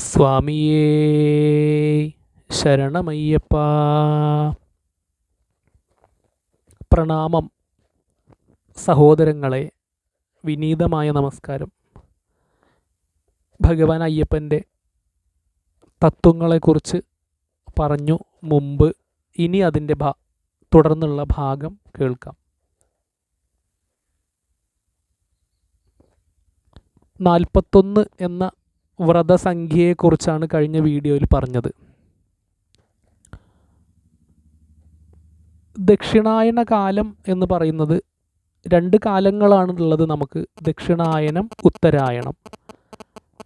സ്വാമിയേ ശരണമയ്യപ്പ. പ്രണാമം. സഹോദരങ്ങളെ വിനീതമായ നമസ്കാരം. ഭഗവാൻ അയ്യപ്പന്റെ തത്വങ്ങളെക്കുറിച്ച് പറഞ്ഞു മുമ്പ് ഇനി അതിന്റെ ഭാ തുടർന്നുള്ള ഭാഗം കേൾക്കാം. നാൽപ്പത്തൊന്ന് എന്ന വ്രതസംഖ്യയെക്കുറിച്ചാണ് കഴിഞ്ഞ വീഡിയോയിൽ പറഞ്ഞത്. ദക്ഷിണായന കാലം എന്ന് പറയുന്നത് രണ്ട് കാലങ്ങളാണ് ഉള്ളത് നമുക്ക്. ദക്ഷിണായനം ഉത്തരായണം.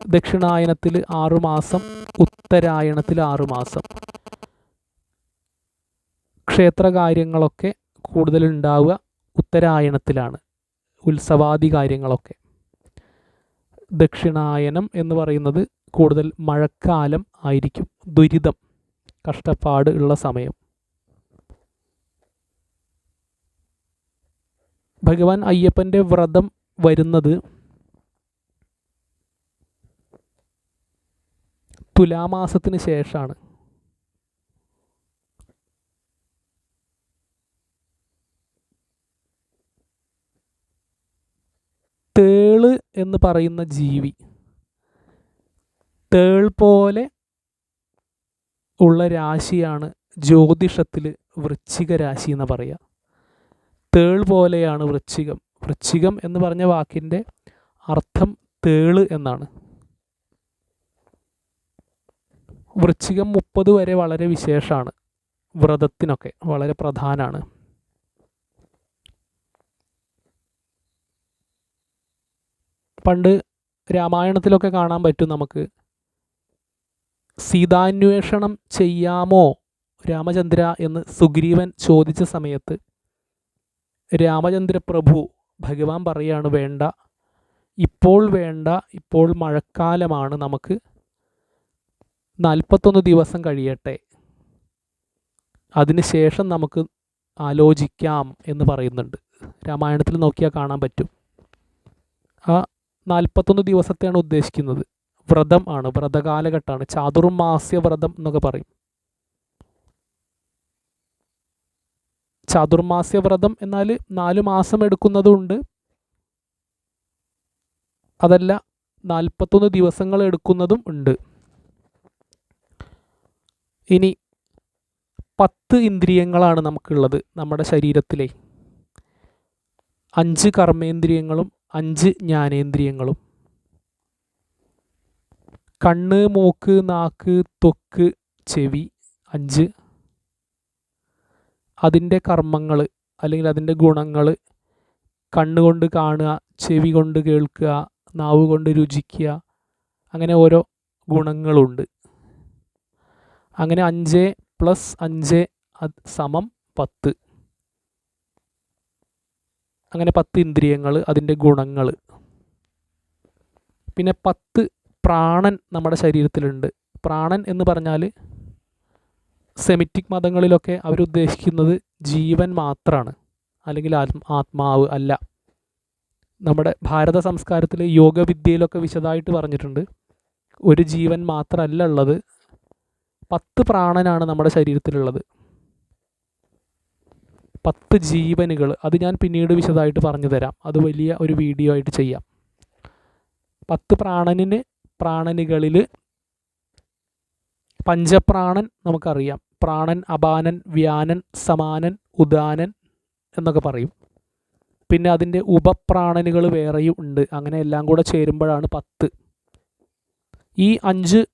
ദക്ഷിണായനത്തിൽ ആറുമാസം ഉത്തരായണത്തിൽ ആറുമാസം ക്ഷേത്രകാര്യങ്ങളൊക്കെ കൂടുതലുണ്ടാവുക ഉത്തരായണത്തിലാണ്. ഉത്സവാദി കാര്യങ്ങളൊക്കെ. ദക്ഷിണായനം എന്ന് പറയുന്നത് കൂടുതൽ മഴക്കാലം ആയിരിക്കും ദുരിതം കഷ്ടപ്പാട് ഉള്ള സമയം. ഭഗവാൻ അയ്യപ്പന്റെ വ്രതം വരുന്നത് തുലാമാസത്തിന് ശേഷമാണ്. തേൾ എന്ന് പറയുന്ന ജീവി. തേൾ പോലെ ഉള്ള രാശിയാണ് ജ്യോതിഷത്തിൽ വൃശ്ചിക രാശി എന്ന് പറയുക തേൾ പോലെയാണ് വൃശ്ചികം. വൃശ്ചികം എന്ന് പറഞ്ഞ വാക്കിന്റെ അർത്ഥം തേൾ എന്നാണ്. വൃശ്ചികം മുപ്പത് വരെ വളരെ വിശേഷമാണ് വ്രതത്തിനൊക്കെ വളരെ പ്രധാനമാണ് പണ്ട് രാമായണത്തിലൊക്കെ കാണാൻ പറ്റും നമുക്ക്. സീതാന്വേഷണം ചെയ്യാമോ രാമചന്ദ്ര എന്ന് സുഗ്രീവൻ ചോദിച്ച സമയത്ത് രാമചന്ദ്ര പ്രഭു ഭഗവാൻ പറയാണ് വേണ്ട. ഇപ്പോൾ വേണ്ട ഇപ്പോൾ മഴക്കാലമാണ് നമുക്ക്. നാൽപ്പത്തൊന്ന് ദിവസം കഴിയട്ടെ. അതിനുശേഷം നമുക്ക് ആലോചിക്കാം എന്ന് പറയുന്നുണ്ട്. രാമായണത്തിൽ നോക്കിയാൽ കാണാൻ പറ്റും. ആ നാൽപ്പത്തൊന്ന് ദിവസത്തെയാണ് ഉദ്ദേശിക്കുന്നത്. വ്രതം ആണ്. വ്രതകാലഘട്ടമാണ്. ചാതുർമാസ്യ വ്രതം എന്നൊക്കെ പറയും. ചാതുർമാസ്യ വ്രതം എന്നാൽ നാല് മാസം എടുക്കുന്നതുണ്ട്. അതല്ല നാൽപ്പത്തൊന്ന് ദിവസങ്ങൾ എടുക്കുന്നതും ഉണ്ട്. ഇനി പത്ത് ഇന്ദ്രിയങ്ങളാണ് നമുക്കുള്ളത് നമ്മുടെ ശരീരത്തിലെ. അഞ്ച് കർമ്മേന്ദ്രിയങ്ങളും അഞ്ച് ജ്ഞാനേന്ദ്രിയങ്ങളും. കണ്ണ് മൂക്ക് നാക്ക് തൊക്ക് ചെവി അഞ്ച്. അതിന്റെ കർമ്മങ്ങൾ അല്ലെങ്കിൽ അതിന്റെ ഗുണങ്ങൾ. കണ്ണുകൊണ്ട് കാണുക ചെവി കൊണ്ട് കേൾക്കുക നാവ് കൊണ്ട് രുചിക്കുക. അങ്ങനെ ഓരോ ഗുണങ്ങളുണ്ട്. അങ്ങനെ അഞ്ച് പ്ലസ് അഞ്ച് സമം പത്ത്. അങ്ങനെ പത്ത് ഇന്ദ്രിയങ്ങൾ അതിന്റെ ഗുണങ്ങൾ പിന്നെ പത്ത് പ്രാണൻ നമ്മുടെ ശരീരത്തിലുണ്ട്. പ്രാണൻ എന്ന് പറഞ്ഞാൽ സെമിറ്റിക് മതങ്ങളിലൊക്കെ അവരുദ്ദേശിക്കുന്നത് ജീവൻ മാത്രമാണ് അല്ലെങ്കിൽ ആത്മാവ് അല്ല. നമ്മുടെ ഭാരത സംസ്കാരത്തിൽ യോഗവിദ്യയിലൊക്കെ വിശദമായിട്ട് പറഞ്ഞിട്ടുണ്ട്. ഒരു ജീവൻ മാത്രമല്ല ഉള്ളത്. പത്ത് പ്രാണനാണ് നമ്മുടെ ശരീരത്തിലുള്ളത്. പത്ത് ജീവനുകൾ അത് ഞാൻ പിന്നീട് വിശദമായിട്ട് പറഞ്ഞു തരാം. അത് വലിയ ഒരു വീഡിയോ ആയിട്ട് ചെയ്യാം. പത്ത് പ്രാണനിന് പ്രാണനുകളിൽ പഞ്ചപ്രാണൻ നമുക്കറിയാം. പ്രാണൻ അപാനൻ വ്യാനൻ സമാനൻ ഉദാനൻ എന്നൊക്കെ പറയും. പിന്നെ അതിന്റെ ഉപപ്രാണനുകൾ വേറെയും ഉണ്ട്. അങ്ങനെ എല്ലാം കൂടെ ചേരുമ്പോഴാണ് പത്ത്. ഈ അഞ്ച്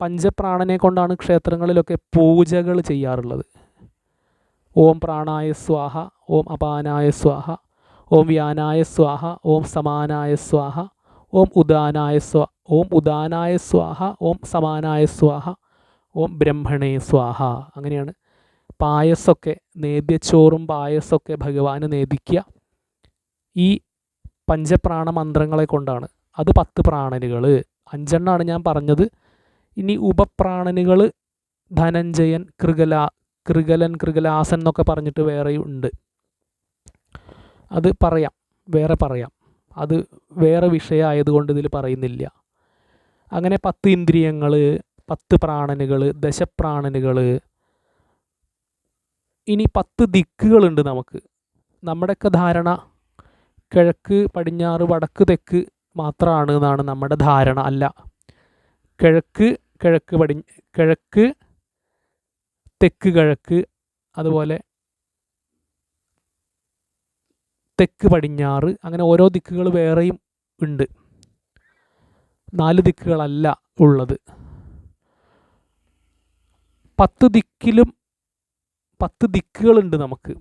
പഞ്ചപ്രാണനെ കൊണ്ടാണ് ക്ഷേത്രങ്ങളിലൊക്കെ പൂജകൾ ചെയ്യാറുള്ളത്. ഓം പ്രാണായ സ്വാഹ ഓം അപാനായ സ്വാഹ ഓം വ്യാനായ സ്വാഹ ഓം സമാനായ സ്വാഹ ഓം ഉദാനായ സ്വാ ഓം ഉദാനായ സ്വാഹ ഓം സമാനായ സ്വാഹ ഓം ബ്രഹ്മണേ സ്വാഹ. അങ്ങനെയാണ്. പായസമൊക്കെ നേദ്യച്ചോറും പായസമൊക്കെ ഭഗവാന് നേദിക്കുക ഈ പഞ്ചപ്രാണ മന്ത്രങ്ങളെ കൊണ്ടാണ്. അത് പത്ത് പ്രാണനുകൾ അഞ്ചെണ്ണാണ് ഞാൻ പറഞ്ഞത്. ഇനി ഉപപ്രാണനുകൾ ധനഞ്ജയൻ കൃകല കൃകലൻ കൃഗലാസൻ എന്നൊക്കെ പറഞ്ഞിട്ട് വേറെയും ഉണ്ട്. അത് പറയാം. വേറെ പറയാം. അത് വേറെ വിഷയമായതുകൊണ്ട് ഇതിൽ പറയുന്നില്ല. അങ്ങനെ പത്ത് ഇന്ദ്രിയങ്ങൾ പത്ത് പ്രാണനുകൾ ദശപ്രാണനുകൾ ഇനി പത്ത് ദിക്കുകളുണ്ട് നമുക്ക്. നമ്മുടെയൊക്കെ ധാരണ കിഴക്ക് പടിഞ്ഞാറ് വടക്ക് തെക്ക് മാത്രമാണ് എന്നാണ് നമ്മുടെ ധാരണ. അല്ല കിഴക്ക് കിഴക്ക് പടി കിഴക്ക് തെക്ക് കിഴക്ക് അതുപോലെ തെക്ക് പടിഞ്ഞാറ് അങ്ങനെ ഓരോ ദിക്കുകൾ വേറെയും ഉണ്ട്. നാല് ദിക്കുകളല്ല ഉള്ളത്. പത്ത് ദിക്കിലും പത്ത് ദിക്കുകളുണ്ട് നമുക്ക്.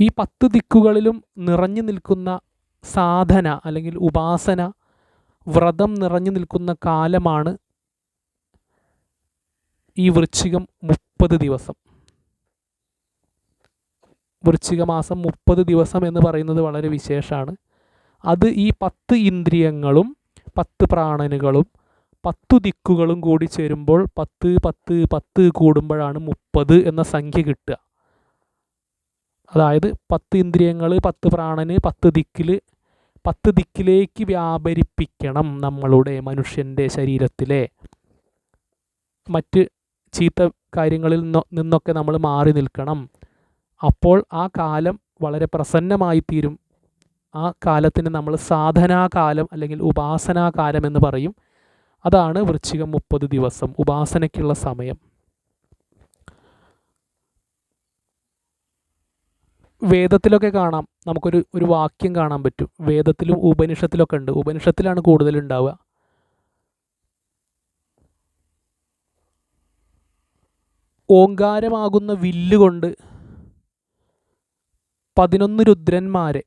ഈ പത്ത് ദിക്കുകളിലും നിറഞ്ഞു നിൽക്കുന്ന സാധന അല്ലെങ്കിൽ ഉപാസന വ്രതം നിറഞ്ഞു നിൽക്കുന്ന കാലമാണ് ഈ വൃശ്ചികം മുപ്പത് ദിവസം. വൃശ്ചിക മാസം മുപ്പത് ദിവസം എന്ന് പറയുന്നത് വളരെ വിശേഷമാണ്. അത് ഈ പത്ത് ഇന്ദ്രിയങ്ങളും പത്ത് പ്രാണനുകളും പത്തു ദിക്കുകളും കൂടി ചേരുമ്പോൾ പത്ത് പത്ത് പത്ത് കൂടുമ്പോഴാണ് മുപ്പത് എന്ന സംഖ്യ കിട്ടുക. അതായത് പത്ത് ഇന്ദ്രിയങ്ങൾ പത്ത് പ്രാണന് പത്ത് ദിക്കിൽ പത്ത് ദിക്കിലേക്ക് വ്യാപരിപ്പിക്കണം നമ്മളുടെ മനുഷ്യന്റെ ശരീരത്തിലെ. മറ്റ് ചീത്ത കാര്യങ്ങളിൽ നിന്നൊക്കെ നമ്മൾ മാറി നിൽക്കണം. അപ്പോൾ ആ കാലം വളരെ പ്രസന്നമായി തീരും ആ കാലത്തിന് നമ്മൾ സാധനാകാലം അല്ലെങ്കിൽ ഉപാസനാകാലം എന്ന് പറയും. അതാണ് വൃശ്ചികം മുപ്പത് ദിവസം ഉപാസനയ്ക്കുള്ള സമയം. വേദത്തിലൊക്കെ കാണാം. നമുക്കൊരു ഒരു വാക്യം കാണാൻ പറ്റും. വേദത്തിലും ഉപനിഷത്തിലൊക്കെ ഉണ്ട്. ഉപനിഷത്തിലാണ് കൂടുതൽ ഉണ്ടാവുക ഓങ്കാരമാകുന്ന വില്ലുകൊണ്ട് പതിനൊന്ന് രുദ്രന്മാരെ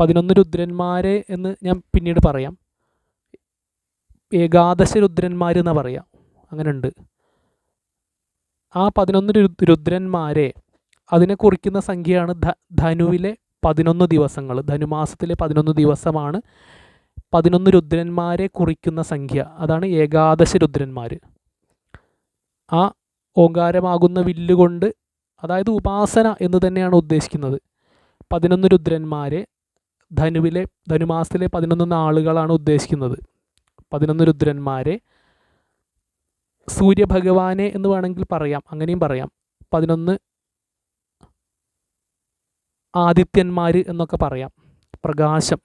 പതിനൊന്ന് രുദ്രന്മാരെ എന്ന് ഞാൻ പിന്നീട് പറയാം. ഏകാദശ രുദ്രന്മാർ എന്ന് പറയാം. അങ്ങനെ ഉണ്ട് ആ പതിനൊന്ന് രുദ്രന്മാരെ അതിനെ കുറിക്കുന്ന സംഖ്യയാണ് ധനുവിലെ പതിനൊന്ന് ദിവസങ്ങൾ ധനുമാസത്തിലെ പതിനൊന്ന് ദിവസമാണ് പതിനൊന്ന് രുദ്രന്മാരെ കുറിക്കുന്ന സംഖ്യ. അതാണ് ഏകാദശ രുദ്രന്മാർ ആ ഓങ്കാരമാകുന്ന വില്ലുകൊണ്ട് അതായത് ഉപാസന എന്ന് തന്നെയാണ് ഉദ്ദേശിക്കുന്നത്. പതിനൊന്ന് രുദ്രന്മാരെ ധനുവിലെ ധനുമാസത്തിലെ പതിനൊന്ന് നാളുകളാണ് ഉദ്ദേശിക്കുന്നത്. പതിനൊന്ന് രുദ്രന്മാരെ സൂര്യഭഗവാനെ എന്ന് വേണമെങ്കിൽ പറയാം അങ്ങനെയും പറയാം. പതിനൊന്ന് ആദിത്യന്മാർ എന്നൊക്കെ പറയാം പ്രകാശം.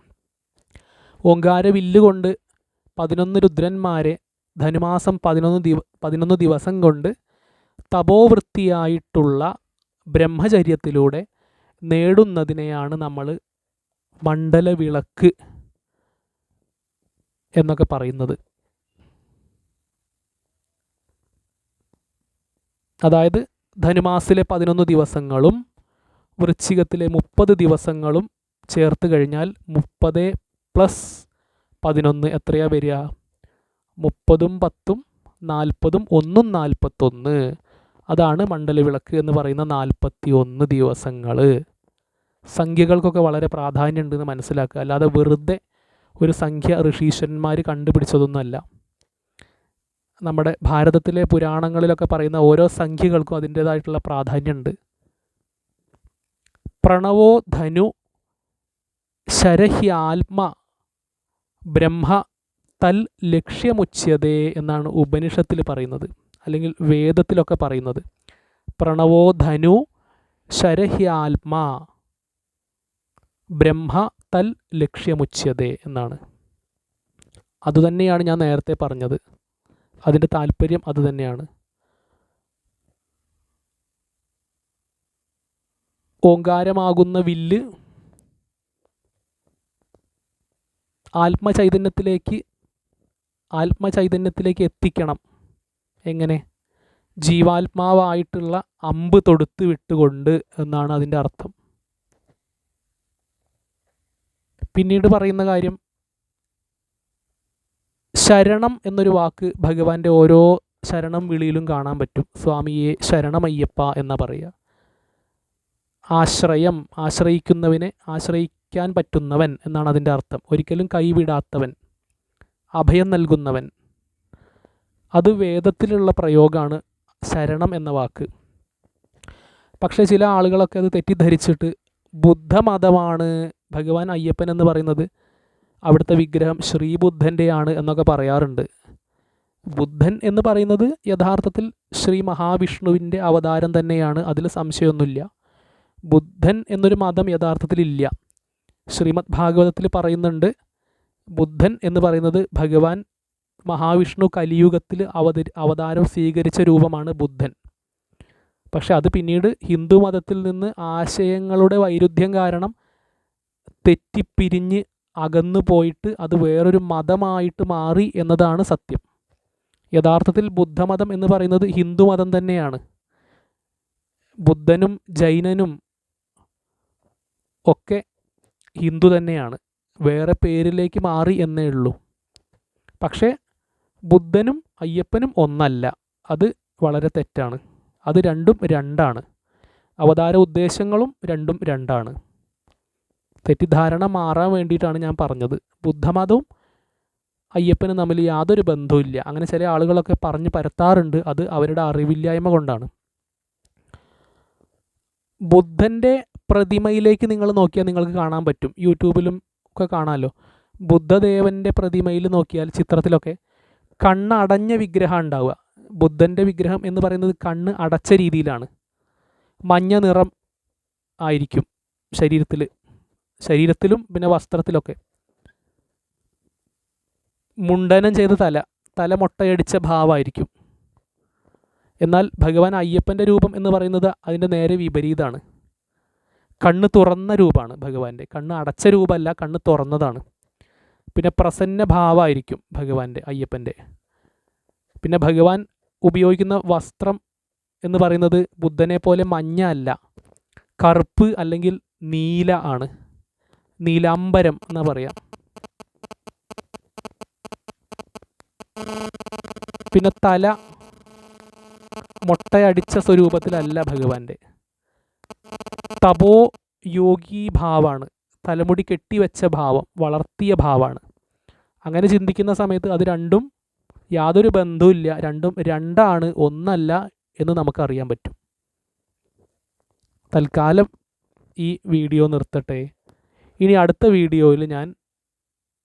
ഓങ്കാര വില്ലുകൊണ്ട് പതിനൊന്ന് രുദ്രന്മാരെ ധനുമാസം പതിനൊന്ന് ദിവ പതിനൊന്ന് ദിവസം കൊണ്ട് തപോവൃത്തിയായിട്ടുള്ള ബ്രഹ്മചര്യത്തിലൂടെ നേടുന്നതിനെയാണ് നമ്മൾ മണ്ഡലവിളക്ക് എന്നൊക്കെ പറയുന്നത്. അതായത് ധനുമാസിലെ പതിനൊന്ന് ദിവസങ്ങളും വൃശ്ചികത്തിലെ മുപ്പത് ദിവസങ്ങളും ചേർത്ത് കഴിഞ്ഞാൽ മുപ്പത് പ്ലസ് പതിനൊന്ന് എത്രയാ വരിക? മുപ്പതും പത്തും നാൽപ്പതും ഒന്നും നാൽപ്പത്തൊന്ന്. അതാണ് മണ്ഡലവിളക്ക് എന്ന് പറയുന്ന നാൽപ്പത്തി ഒന്ന് ദിവസങ്ങൾ സംഖ്യകൾക്കൊക്കെ വളരെ പ്രാധാന്യമുണ്ടെന്ന് മനസ്സിലാക്കുക. അല്ലാതെ വെറുതെ ഒരു സംഖ്യ ഋഷീശ്വരന്മാർ കണ്ടുപിടിച്ചതൊന്നുമല്ല. നമ്മുടെ ഭാരതത്തിലെ പുരാണങ്ങളിലൊക്കെ പറയുന്ന ഓരോ സംഖ്യകൾക്കും അതിന്റേതായിട്ടുള്ള പ്രാധാന്യമുണ്ട്. പ്രണവോ ധനു ശരഹ്യാത്മ ബ്രഹ്മ തൽ ലക്ഷ്യമുച്യതേ എന്നാണ് ഉപനിഷത്തിൽ പറയുന്നത്. അല്ലെങ്കിൽ വേദത്തിലൊക്കെ പറയുന്നത്. പ്രണവോ ധനു ശരഹ്യാത്മാ. ബ്രഹ്മ തൽ ലക്ഷ്യമുച്യതേ എന്നാണ്. അതുതന്നെയാണ് ഞാൻ നേരത്തെ പറഞ്ഞത്. അതിന്റെ താല്പര്യം അതുതന്നെയാണ്. ഓങ്കാരമാകുന്ന വില്ല് ആത്മചൈതന്യത്തിലേക്ക് ആത്മചൈതന്യത്തിലേക്ക് എത്തിക്കണം. എങ്ങനെ? ജീവാത്മാവായിട്ടുള്ള അമ്പ് തൊടുത്ത് വിട്ടുകൊണ്ട് എന്നാണ് അതിന്റെ അർത്ഥം. പിന്നീട് പറയുന്ന കാര്യം ശരണം എന്നൊരു വാക്ക് ഭഗവാന്റെ ഓരോ ശരണം വിളിയിലും കാണാൻ പറ്റും. സ്വാമിയെ ശരണമയ്യപ്പ എന്ന പറയുക. ആശ്രയം ആശ്രയിക്കുന്നവനെ ആശ്രയിക്കാൻ പറ്റുന്നവൻ എന്നാണ് അതിന്റെ അർത്ഥം. ഒരിക്കലും കൈവിടാത്തവൻ. അഭയം നൽകുന്നവൻ. അത് വേദത്തിലുള്ള പ്രയോഗമാണ് ശരണം എന്ന വാക്ക്. പക്ഷേ ചില ആളുകളൊക്കെ അത് തെറ്റിദ്ധരിച്ചിട്ട് ബുദ്ധമതമാണ് ഭഗവാൻ അയ്യപ്പൻ എന്ന് പറയുന്നത് അവിടുത്തെ വിഗ്രഹം ശ്രീബുദ്ധന്റെയാണ് എന്നൊക്കെ പറയാറുണ്ട്. ബുദ്ധൻ എന്ന് പറയുന്നത് യഥാർത്ഥത്തിൽ ശ്രീ മഹാവിഷ്ണുവിന്റെ അവതാരം തന്നെയാണ് അതിൽ സംശയമൊന്നുമില്ല. ബുദ്ധൻ എന്നൊരു മതം യഥാർത്ഥത്തിലില്ല ശ്രീമദ് ഭാഗവതത്തിൽ പറയുന്നുണ്ട് ബുദ്ധൻ എന്ന് പറയുന്നത് ഭഗവാൻ മഹാവിഷ്ണു കലിയുഗത്തിൽ അവതരി അവതാരം സ്വീകരിച്ച രൂപമാണ് ബുദ്ധൻ. പക്ഷെ അത് പിന്നീട് ഹിന്ദു മതത്തിൽ നിന്ന് ആശയങ്ങളുടെ വൈരുദ്ധ്യം കാരണം തെറ്റിപ്പിരിഞ്ഞ് അകന്നു പോയിട്ട് അത് വേറൊരു മതമായിട്ട് മാറി എന്നതാണ് സത്യം. യഥാർത്ഥത്തിൽ ബുദ്ധമതം എന്ന് പറയുന്നത് ഹിന്ദു മതം തന്നെയാണ്. ബുദ്ധനും ജൈനനും ഒക്കെ ഹിന്ദു തന്നെയാണ്. വേറെ പേരിലേക്ക് മാറി എന്നേ ഉള്ളൂ. പക്ഷേ ബുദ്ധനും അയ്യപ്പനും ഒന്നല്ല. അത് വളരെ തെറ്റാണ്. അത് രണ്ടും രണ്ടാണ്. അവതാര ഉദ്ദേശങ്ങളും രണ്ടും രണ്ടാണ്. തെറ്റിദ്ധാരണ മാറാൻ വേണ്ടിയിട്ടാണ് ഞാൻ പറഞ്ഞത്. ബുദ്ധമതവും അയ്യപ്പനും തമ്മിൽ യാതൊരു ബന്ധവുമില്ല അങ്ങനെ ചില ആളുകളൊക്കെ പറഞ്ഞ് പരത്താറുണ്ട്. അത് അവരുടെ അറിവില്ലായ്മ കൊണ്ടാണ്. ബുദ്ധന്റെ പ്രതിമയിലേക്ക് നിങ്ങൾ നോക്കിയാൽ നിങ്ങൾക്ക് കാണാൻ പറ്റും. യൂട്യൂബിലും ഒക്കെ കാണാമല്ലോ ബുദ്ധദേവന്റെ പ്രതിമയിൽ നോക്കിയാൽ ചിത്രത്തിലൊക്കെ കണ്ണ് അടഞ്ഞ വിഗ്രഹം ഉണ്ടാവുക. ബുദ്ധന്റെ വിഗ്രഹം എന്ന് പറയുന്നത് കണ്ണ് അടച്ച രീതിയിലാണ്. മഞ്ഞ നിറം ആയിരിക്കും ശരീരത്തിൽ ശരീരത്തിലും പിന്നെ വസ്ത്രത്തിലൊക്കെ. മുണ്ടനം ചെയ്ത തല. തല മുട്ടയടിച്ച ഭാവമായിരിക്കും എന്നാൽ ഭഗവാൻ അയ്യപ്പന്റെ രൂപം എന്ന് പറയുന്നത് അതിന്റെ നേരെ വിപരീതമാണ് കണ്ണ് തുറന്ന രൂപമാണ് ഭഗവാന്റെ. കണ്ണ് അടച്ച രൂപമല്ല കണ്ണ് തുറന്നതാണ്. പിന്നെ പ്രസന്ന ഭാവമായിരിക്കും ഭഗവാന്റെ അയ്യപ്പന്റെ പിന്നെ ഭഗവാൻ ഉപയോഗിക്കുന്ന വസ്ത്രം എന്ന് പറയുന്നത് ബുദ്ധനെ പോലെ മഞ്ഞ അല്ല കറുപ്പ് അല്ലെങ്കിൽ നീല ആണ്. നീലാംബരം എന്ന് പറയാം. പിന്നെ തല മുട്ടയടിച്ച സ്വരൂപത്തിലല്ല ഭഗവാന്റെ. തപോ യോഗി ഭാവമാണ് തലമുടി കെട്ടിവെച്ച ഭാവം വളർത്തിയ ഭാവമാണ് അങ്ങനെ ചിന്തിക്കുന്ന സമയത്ത് അത് രണ്ടും യാതൊരു ബന്ധവുമില്ല രണ്ടും രണ്ടാണ് ഒന്നല്ല എന്ന് നമുക്കറിയാൻ പറ്റും. തൽക്കാലം ഈ വീഡിയോ നിർത്തട്ടെ. ഇനി അടുത്ത വീഡിയോയിൽ ഞാൻ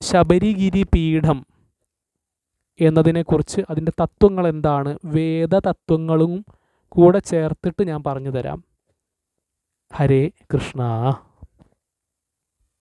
ശബരിഗിരി പീഠം എന്നതിനെക്കുറിച്ച് അതിന്റെ തത്വങ്ങൾ എന്താണ് വേദതത്വങ്ങളും കൂടെ ചേർത്തിട്ട് ഞാൻ പറഞ്ഞു തരാം. ഹരേ കൃഷ്ണ.